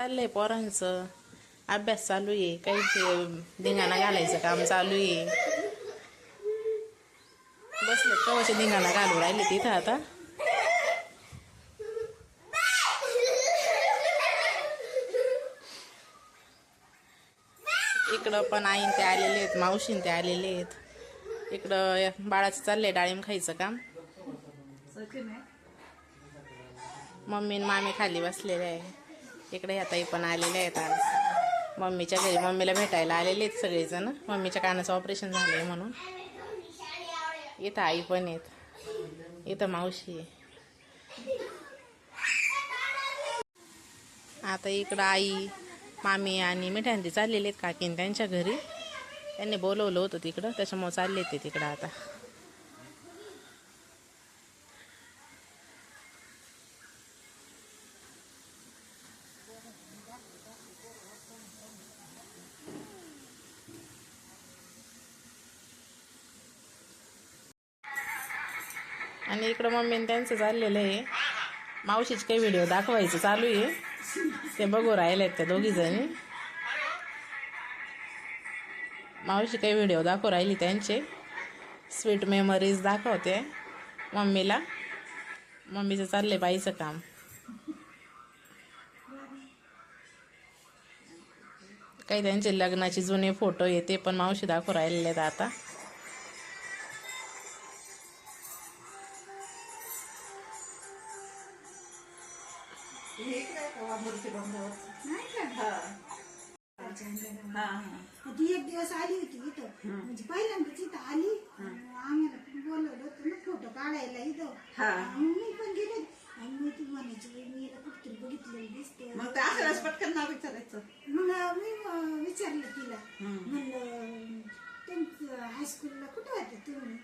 चाललंय पोरांचं अभ्यास चालू आहे काही धिंगाणा घालायचं काम चालू आहे बसले कवाचे धिंगाणा घालू राहिले तिथं आता इकडं पण आईन ते आलेले आहेत मावशीन ते आलेले आहेत इकडं बाळाचं चाललंय डाळिंब खायचं काम मम्मी मामी खाली बसलेले आहे इकडे आताही ताई पण आलेले आहेत आज. मम्मीच्या घरी मम्मीला भेटायला आलेले आहेत सगळेजण. मम्मीच्या कानाचं ऑपरेशन झालं आहे म्हणून. इथं आई पण आहेत. इथं मावशी आहे. आता इकडं आई मामी आणि मिठांती चाललेले आहेत काकीन त्यांच्या घरी. त्यांनी बोलवलं होतं तिकडं त्याच्यामुळे चालले ते तिकडं आता. आणि इकडं मम्मीने त्यांचं चाललेलं आहे. मावशीचे काही व्हिडिओ दाखवायचं चालू आहे. ते बघू राहिले आहेत त्या दोघीजणी मावशी काही व्हिडिओ दाखवू राहिली त्यांचे. स्वीट मेमरीज दाखवते मम्मीला. मम्मीचं चाललंय बाईचं काम. काही त्यांचे लग्नाचे जुने फोटो आहे ते पण मावशी दाखवू राहिलेले आहेत आता. ती एक दिवस आली होती इथं. म्हणजे पहिल्यांदाच इथं आली. आम्हाला बोलवलं होतं ना फोटो काढायला इथं. मी पण गेले. आणि मी ती म्हणायची "बाई, मी याला कुठतरी बघितलेलं दिसते मग ते असं पटकन नाव विचारायचं. मग मी अं, विचारलं तिला. म्हणलं तुमचं हायस्कूलला कुठं होते तुम्ही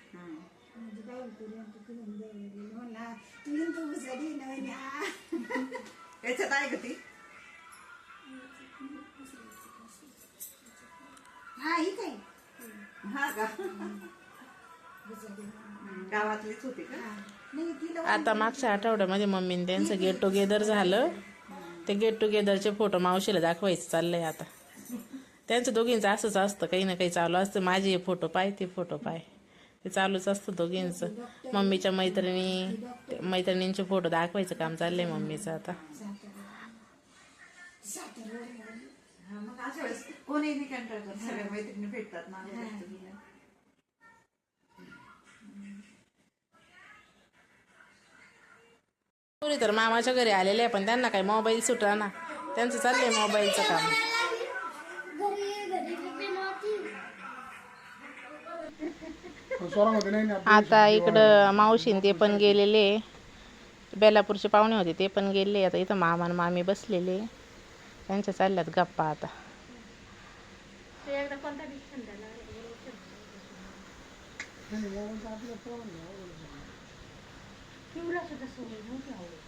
म्हणजे दहावीपर्यंत तुम्ही दहावी गेले म्हणला तू इंदू उजाडी "हा." याच्यात आहे का ती. हा ही काय? हा का? गावातलीच होती का. नाही तिला आता मागच्या आठवड्यामध्ये मम्मीने त्यांचं गेट टुगेदर झालं. ते गेट टुगेदरचे फोटो मावशीला दाखवायचं चाललंय आता. त्यांचं दोघींचं असंच असतं काही ना काही चालू असतं. माझे हे फोटो पाय ते फोटो पाय. ते चालूच असतं दोघींचं. मम्मीच्या मैत्रिणी मैत्रिणींचे फोटो दाखवायचं काम चाललंय मम्मीचं आता. कोणी कंटाळ करत सगळ्या मैत्रिणी भेटतात तर मामाच्या घरी आलेले आहे पण त्यांना काही मोबाईल सुटला ना. त्यांचं चाललंय मोबाईलचं काम. आता इकडं मावशीन ते पण गेलेले. बेलापूरचे पाहुणे होते ते पण गेले. आता इथं मामा आणि मामी बसलेले. त्यांच्या चालल्यात गप्पा आता. पिवला सुद्धा नव्हती आवडत